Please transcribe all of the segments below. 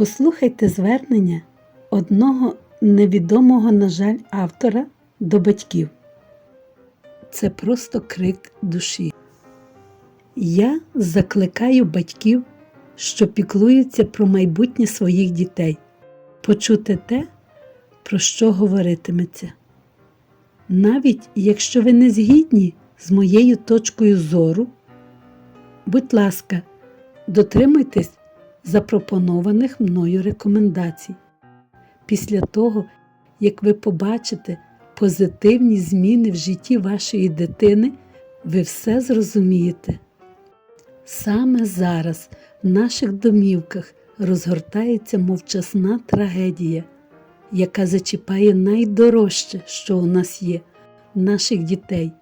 Послухайте звернення одного невідомого, на жаль, автора до батьків. Це просто крик душі. Я закликаю батьків, що піклуються про майбутнє своїх дітей, почути те, про що говоритиметься. Навіть якщо ви не згідні з моєю точкою зору, будь ласка, дотримуйтесь запропонованих мною рекомендацій. Після того, як ви побачите позитивні зміни в житті вашої дитини, ви все зрозумієте. Саме зараз в наших домівках розгортається мовчасна трагедія, яка зачіпає найдорожче, що у нас є наших дітей.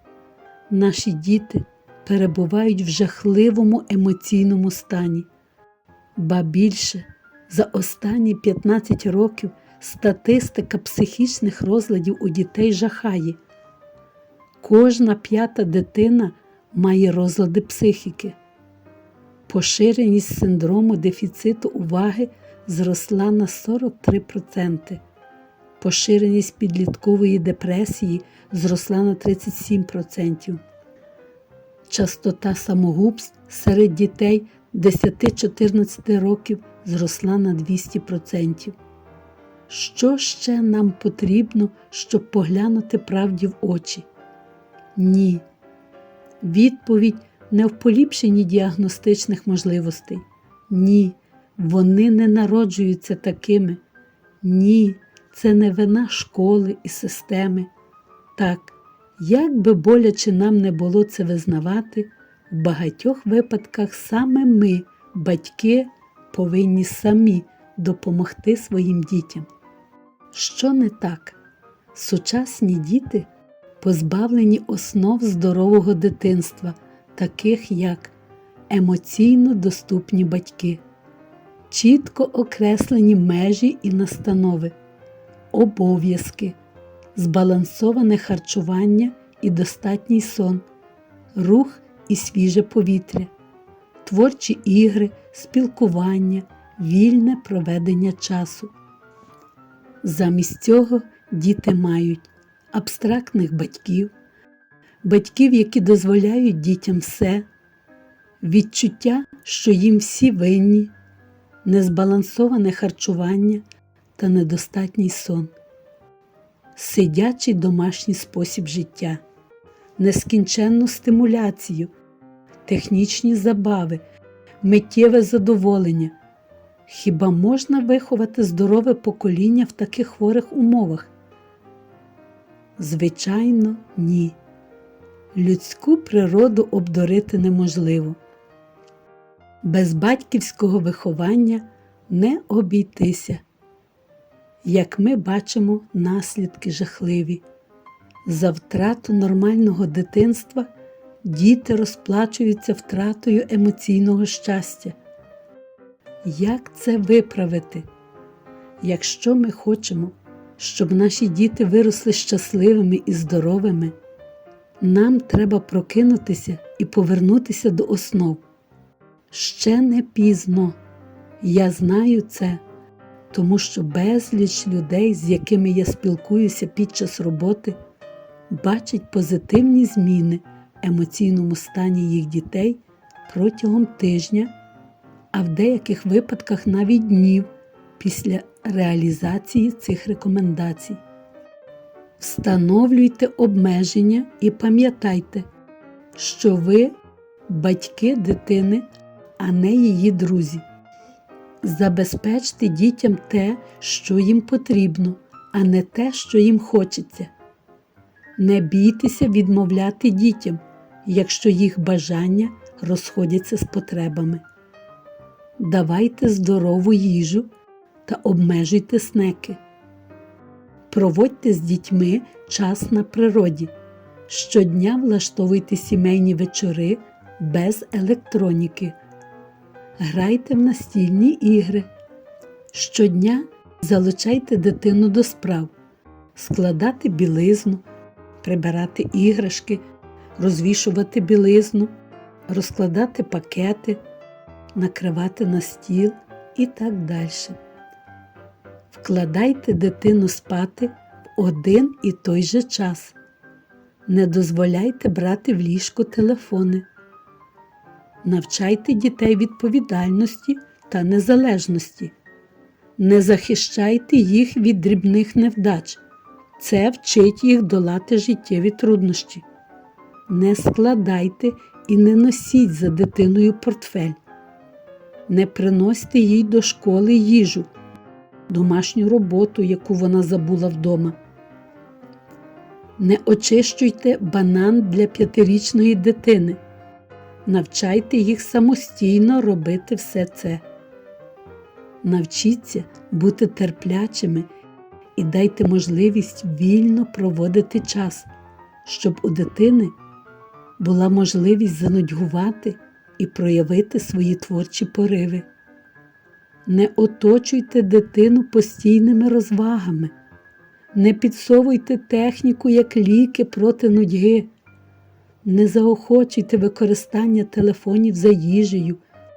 Наші діти перебувають в жахливому емоційному стані. Ба більше за останні 15 років статистика психічних розладів у дітей жахає. Кожна п'ята дитина має розлади психіки. Поширеність синдрому дефіциту уваги зросла на 43%. Поширеність підліткової депресії зросла на 37%. Частота самогубств серед дітей 10-14 років зросла на 200%. Що ще нам потрібно, щоб поглянути правді в очі? Ні. Відповідь не в поліпшенні діагностичних можливостей. Ні, вони не народжуються такими. Ні, це не вина школи і системи. Так, як би боляче нам не було це визнавати, в багатьох випадках саме ми, батьки, повинні самі допомогти своїм дітям. Що не так? Сучасні діти позбавлені основ здорового дитинства, таких як емоційно доступні батьки, чітко окреслені межі і настанови, обов'язки, збалансоване харчування і достатній сон, рух і свіже повітря, творчі ігри, спілкування, вільне проведення часу. Замість цього діти мають абстрактних батьків, батьків, які дозволяють дітям все, відчуття, що їм всі винні, незбалансоване харчування та недостатній сон, сидячий домашній спосіб життя, нескінченну стимуляцію, технічні забави, миттєве задоволення. Хіба можна виховати здорове покоління в таких хворих умовах? Звичайно, ні. Людську природу обдурити неможливо. Без батьківського виховання не обійтися. Як ми бачимо, наслідки жахливі. За втрату нормального дитинства діти розплачуються втратою емоційного щастя. Як це виправити? Якщо ми хочемо, щоб наші діти виросли щасливими і здоровими, нам треба прокинутися і повернутися до основ. Ще не пізно. Я знаю це, тому що безліч людей, з якими я спілкуюся під час роботи, бачать позитивні зміни емоційному стані їх дітей протягом тижня а в деяких випадках навіть днів після реалізації цих рекомендацій. Встановлюйте обмеження і пам'ятайте, що ви батьки дитини, а не її друзі. Забезпечте дітям те, що їм потрібно, а не те, що їм хочеться. Не бійтеся відмовляти дітям, якщо їх бажання розходяться з потребами давайте здорову їжу та обмежуйте снеки. Проводьте з дітьми час на природі. Щодня влаштовуйте сімейні вечори без електроніки. Грайте в настільні ігри. Щодня залучайте дитину до справ, складати білизну, прибирати іграшки, розвішувати білизну, розкладати пакети накривати на стіл і так далі. вкладайте дитину спати в один і той же час. Не дозволяйте брати в ліжко телефони. Навчайте дітей відповідальності та незалежності. Не захищайте їх від дрібних невдач. Це вчить їх долати життєві труднощі. Не складайте і не носіть за дитиною портфель. Не приносьте їй до школи їжу, домашню роботу, яку вона забула вдома. Не очищуйте банан для п'ятирічної дитини. Навчайте їх самостійно робити все це. Навчіться бути терплячими і дайте можливість вільно проводити час, щоб у дитини була можливість занудьгувати і проявити свої творчі пориви. Не оточуйте дитину постійними розвагами, не підсовуйте техніку як ліки проти нудьги, не заохочуйте використання телефонів за їжею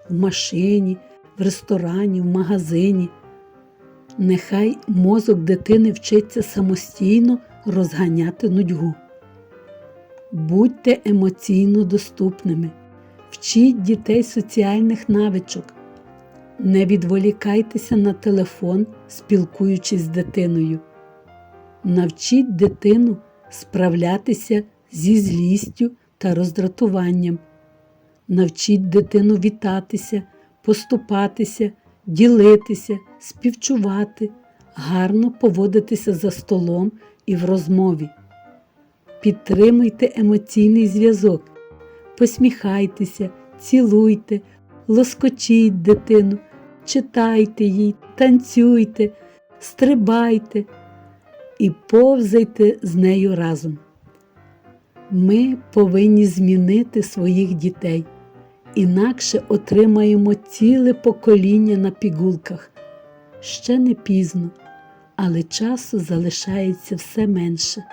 в машині, в ресторані, в магазині. Нехай мозок дитини вчиться самостійно розганяти нудьгу. Будьте емоційно доступними, вчіть дітей соціальних навичок. Не відволікайтеся на телефон, спілкуючись з дитиною. Навчіть дитину справлятися зі злістю та роздратуванням. Навчіть дитину вітатися, поступатися, ділитися, співчувати, гарно поводитися за столом і в розмові. Підтримуйте емоційний зв'язок, посміхайтеся, цілуйте, лоскочіть дитину, читайте їй, танцюйте, стрибайте і повзайте з нею разом. Ми повинні змінити своїх дітей, інакше отримаємо ціле покоління на пігулках. Ще не пізно, але часу залишається все менше.